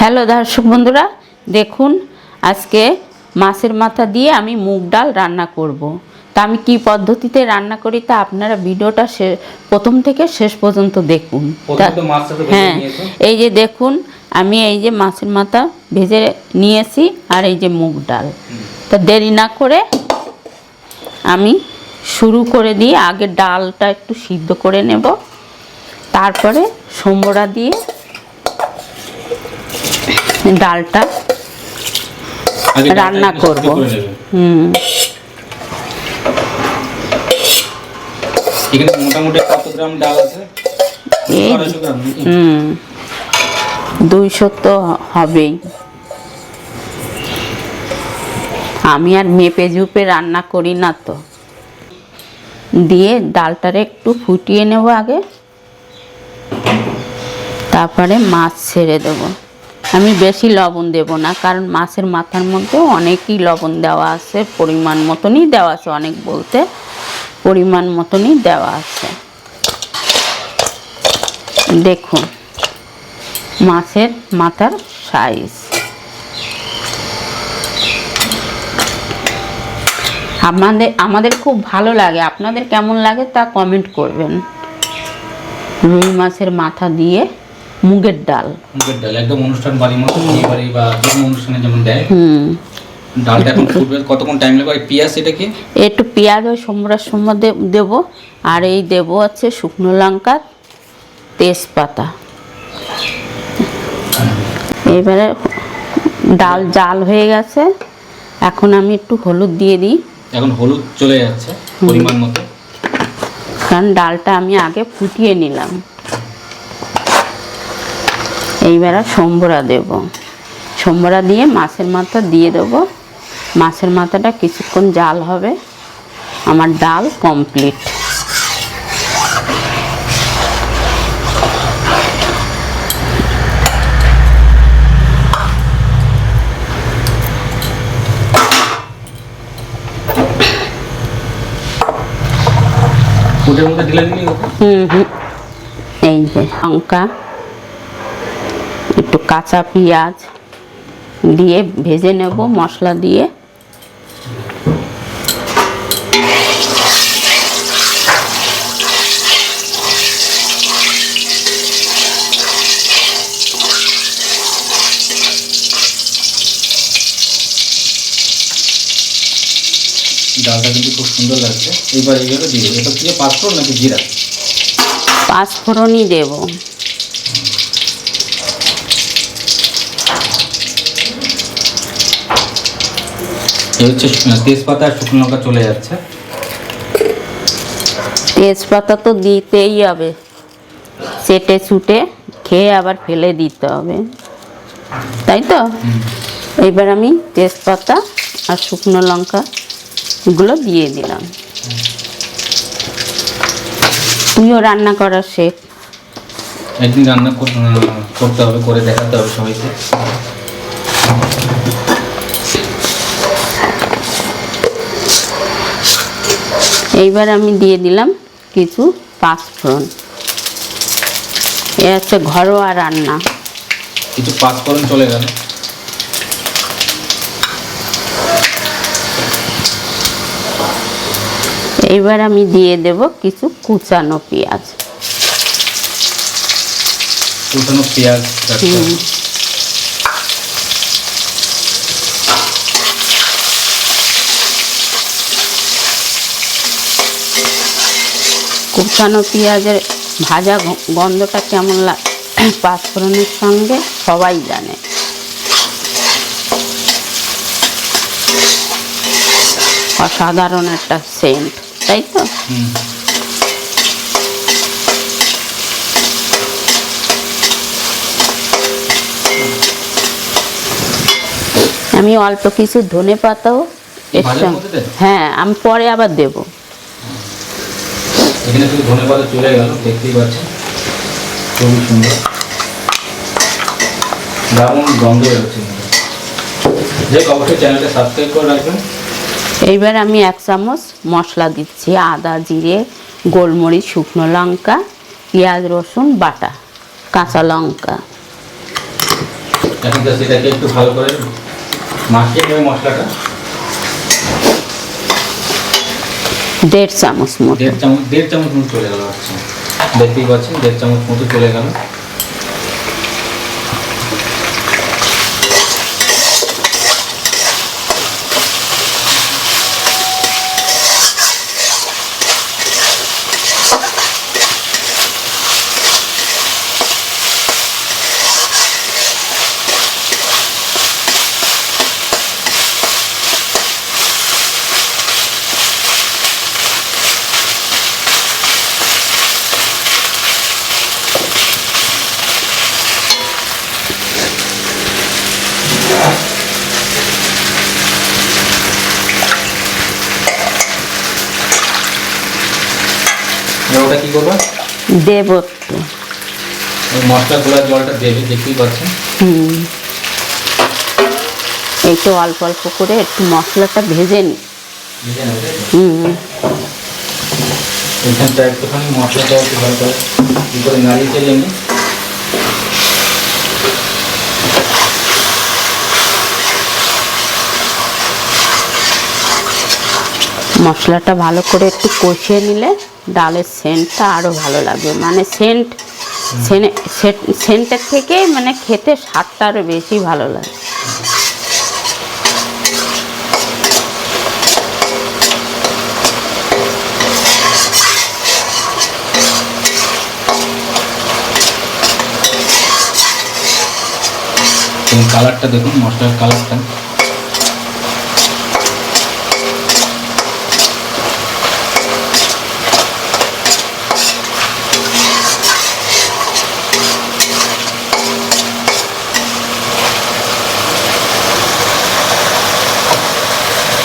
Hello দর্শক বন্ধুরা দেখুন আজকে মাছের মাথা দিয়ে আমি মুগ ডাল রান্না করব। তা আমি কি পদ্ধতিতে রান্না করি তা আপনারা ভিডিওটা প্রথম থেকে শেষ পর্যন্ত দেখুন। হ্যাঁ এই যে দেখুন আমি এই যে মাছের মাথা ভেজে নিয়েছি আর এই যে মুগ ডাল। তা দেরি না করে আমি শুরু করে দিয়ে আগে ডালটা একটু সিদ্ধ করে নেব। তারপরে সোমরা দিয়ে ডালটা রান্না করব। হুম। এখানে মোটামুটি কত গ্রাম ডাল আছে? এই- আড়াইশো গ্রাম নাকি? হুম। দুইশো তো হবেই। আমি আর মেপে ঝুপে রান্না করি না তো। দিয়ে ডালটারে একটু ফুটিয়ে নেব আগে। তারপরে মাছ ছেড়ে দেব। আমি বেশি লবণ দেব না, কারণ মাছের মাথার মধ্যে অনেকই লবণ দেওয়া আছে, পরিমাণ মতনই দেওয়া আছে অনেক বলতে, পরিমাণ মতনই দেওয়া আছে। দেখুন, মাছের মাথার সাইজ আমাদের আমাদের খুব ভালো লাগে, আপনাদের কেমন লাগে তা কমেন্ট করবেন। রুই মাছের মাথা দিয়ে মুগের ডাল। মুগের ডাল একদম অনুষ্ঠান বাড়ির মতো বিয়ে বাড়ি বা যে অনুষ্ঠানে যেমন দেয়। হুম। ডালটা এখন ফুটবে কতক্ষণ টাইম লাগবে? পেঁয়াজ এটা কি একটু পেঁয়াজ ওই সোমরার সময় দেবো আর এই দেবো আছে শুকনো লঙ্কা তেজপাতা। এবারে ডাল জাল হয়ে গেছে এখন আমি একটু হলুদ দিয়ে দিই। এখন হলুদ চলে যাচ্ছে পরিমাণ মতো। কারণ ডালটা আমি আগে ফুটিয়ে নিলাম। এইবারে সম্বরা দেব। সম্বরা দিয়ে মাছের মাথা দিয়ে দেব। মাছের মাথাটা কিছুক্ষণ জাল হবে। আমার ডাল কমপ্লিট। হুম হুম। এই যে লঙ্কা একটু কাঁচা পেঁয়াজ দিয়ে ভেজে নেব মশলা দিয়ে। ডালটা কিন্তু খুব সুন্দর লাগছে। এবার এইভাবে দিয়ে দেবে। এটা কি পাঁচফোড়ন নাকি জিরা? পাঁচ ফোড়নই দেব। এই হচ্ছে তেজপাতা আর শুকনো লঙ্কা চলে যাচ্ছে। তেজপাতা তো দিতেই হবে। চেটে ছুটে খেয়ে আবার ফেলে দিতে হবে। তাই তো? এবার আমি তেজপাতা আর শুকনো লঙ্কা গুলো দিয়ে দিলাম। তুইও রান্না করা শেখ। একদিন রান্না করতে হবে করে দেখাতে হবে সবাইকে। এইবার আমি দিয়ে দিলাম কিছু পাঁচফোড়ন। এ হচ্ছে ঘরোয়া রান্না। কিছু পাঁচফোড়ন চলে গেল। এইবার আমি দিয়ে দেব কিছু কুচানো পেঁয়াজ। কুচানো পেঁয়াজ রাখতে হবে। হুম। কুচানো পেঁয়াজের ভাজা গন্ধটা কেমন লাগে পাঁচফোড়নের সঙ্গে সবাই জানে। অসাধারণ একটা সেন্ট তাই তো? আমি অল্প কিছু ধনে পাতাও এর সঙ্গে হ্যাঁ আমি পরে আবার দেবো। এখানে শুধু ধনে পাতা চলে গেল দেখতেই পাচ্ছেন। খুবই সুন্দর। দারুণ গন্ধ বেরোচ্ছে যে অবশ্যই চ্যানেলটা সাবস্ক্রাইব করে রাখবেন। এইবার আমি এক চামচ মশলা দিচ্ছি আদা জিরে গোলমরিচ শুকনো লঙ্কা পেঁয়াজ রসুন বাটা কাঁচা লঙ্কা। এখন জাস্ট এটাকে একটু ভালো করে মাখিয়ে নেবে মশলাটা। দেড় চামচ মতো। দেড় চামচ দেড় চামচ মতো চলে গেল আচ্ছা। দেখতেই পাচ্ছেন, দেড় চামচ মতো চলে গেল। এবার কি করবে? দেব একটু মশলা গোলার জলটা দেবে দেখতেই পাচ্ছেন হুম। এই তো অল্প অল্প করে একটু মশলাটা ভেজে নি? হুম। এইখানটা একটুখানি মশলাটা একটু ভালো করে কী করে নাড়িয়ে চালিয়ে মশলাটা ভালো করে একটু কষিয়ে নিলে ডালের সেন্টটা আরও ভালো লাগবে। মানে সেন্ট সেন্টের থেকে মানে খেতে স্বাদটা আরও বেশি ভালো লাগে। কালারটা দেখুন, মশলার কালারটা।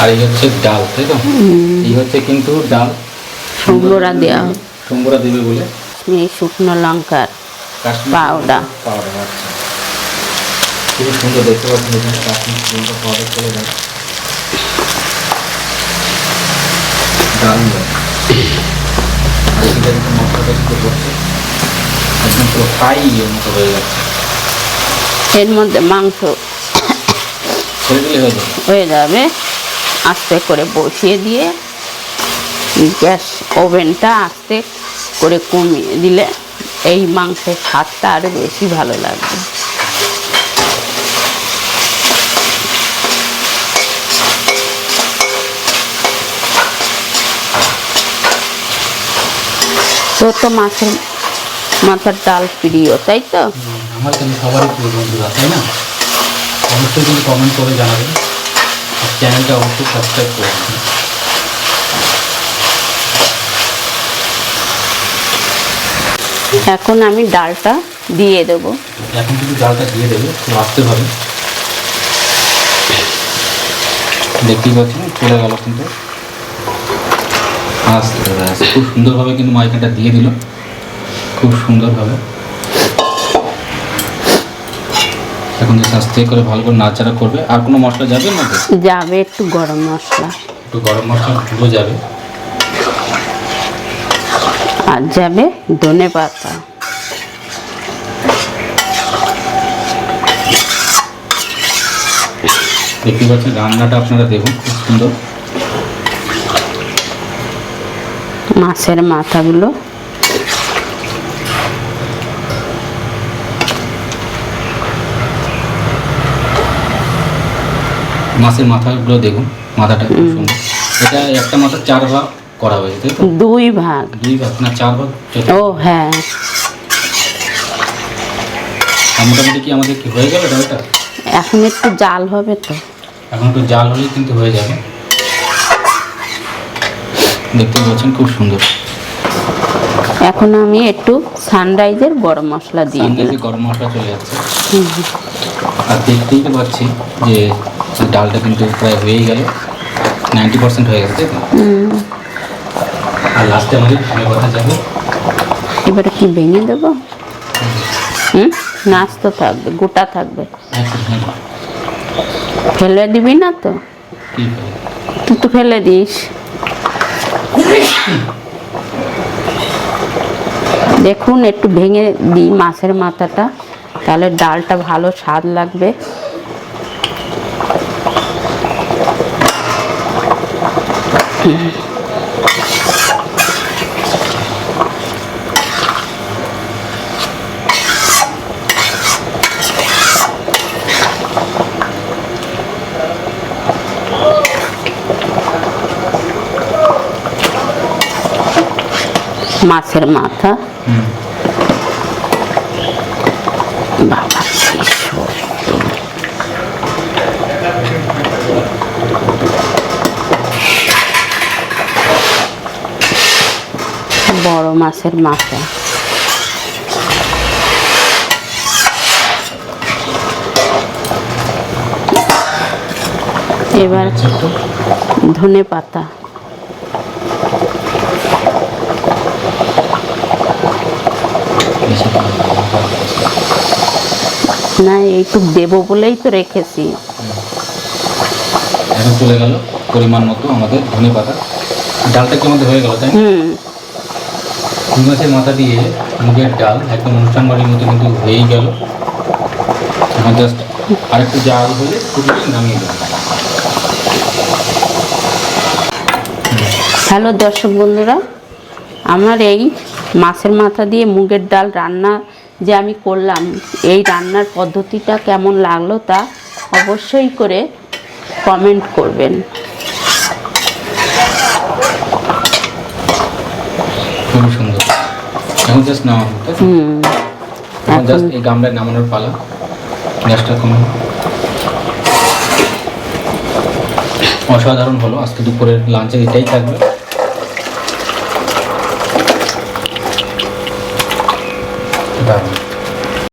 আর এই হচ্ছে ডাল তাই তো? এই হচ্ছে কিন্তু ডাল। সম্বরা দেওয়া। সম্বরা দেবে বলে? এই শুকনো লঙ্কার পাউডার। পাউডার আচ্ছা। খুবই সুন্দর দেখতে পাচ্ছেন এখানে কাশ্মীর লঙ্কা পাউডার চলে যায় দারুণ লাগে আর কিন্তু মশলাটা কিন্তু করছে। একদম পুরো ফ্রাই মতো হয়ে যাচ্ছে। এর মধ্যে মাংস হয়ে যাবে। আস্তে করে বসিয়ে দিয়ে গ্যাস ওভেনটা আস্তে করে কমিয়ে দিলে এই মাংসের স্বাদটা আরও বেশি ভালো লাগবে। তোর তো মাছের মাথার ডাল প্রিয়, তাই তো? আমার কিন্তু সবারই প্রিয় বন্ধুরা, তাই না? অবশ্যই কিন্তু কমেন্ট করে জানাবেন। আর চ্যানেলটা অবশ্যই সাবস্ক্রাইব করে এখন আমি ডালটা দিয়ে দেবো। এখন কিন্তু ডালটা দিয়ে দেবে খুব আস্তে হবে দেখতেই পাচ্ছেন চলে গেল কিন্তু। আস্তে। খুব সুন্দরভাবে কিন্তু মাইকাটা দিয়ে দিল। খুব সুন্দরভাবে। এখন যে আস্তে করে ভালো করে নাড়াচাড়া করবে আর কোনো মশলা যাবে না? যাবে একটু গরম মশলা। একটু গরম মশলা গুঁড়ো যাবে। আর যাবে ধনে পাতা। দেখতেই পাচ্ছেন রান্নাটা আপনারা দেখুন খুব সুন্দর। মাছের মাথাগুলো মাছের মাথাগুলো দেখুন মাথাটা খুব সুন্দর। এটা একটা মাথা চার ভাগ করা হয়েছে তাই তো? দুই ভাগ। দুই ভাগ না চার ভাগ ও হ্যাঁ। মোটামুটি কি আমাদের কি হয়ে গেল ডালটা? এখন একটু জাল হবে তো। এখন একটু জাল হলেই কিন্তু হয়ে যাবে। দেখতে পাচ্ছেন খুব সুন্দর। এখন আমি একটু সানরাইজের গরম মশলা দিয়ে দিলাম। গরম মশলা চলে যাচ্ছে আর দেখতেই তো পাচ্ছি যে ডালটা কিন্তু প্রায় হয়েই গেল। নাইনটি পার্সেন্ট হয়ে গেছে আর লাস্টে আমাদের ধনে পাতা যাবে। এবারে কি ভেঙে দেবো? হুম? নাচ তো থাকবে গোটা থাকবে। হ্যাঁ। ফেলে দিবি না তো? তুই তো ফেলে দিস। দেখুন একটু ভেঙে দিই মাছের মাথাটা। তাহলে ডালটা ভালো স্বাদ লাগবে। মাছের মাথা হুম বাবা মাছের মাথা। এবার একটু ধনে পাতা। না এইটুক দেবো বলেই তো রেখেছি। এখন চলে গেল পরিমাণ মতো আমাদের ধনে পাতা। ডালটা কি আমাদের হয়ে গেল তাই হুম। রুই মাছের মাথা দিয়ে মুগের ডাল একদম অনুষ্ঠান বাড়ির মতো কিন্তু হয়েই গেল। এখন জাস্ট আরেকটু জাল হলে ফুটিয়ে নামিয়ে দেবো। হ্যালো দর্শক বন্ধুরা, আমার এই মাছের মাথা দিয়ে মুগের ডাল রান্না যে আমি করলাম, এই রান্নার পদ্ধতিটা কেমন লাগল তা অবশ্যই করে কমেন্ট করবেন খুবই সুন্দর এখন জাস্ট নামাবো তাই এখন জাস্ট এই গামলায় নামানোর পালা গ্যাসটা কমে অসাধারণ হলো আজকে দুপুরের লাঞ্চে এটাই থাকবে।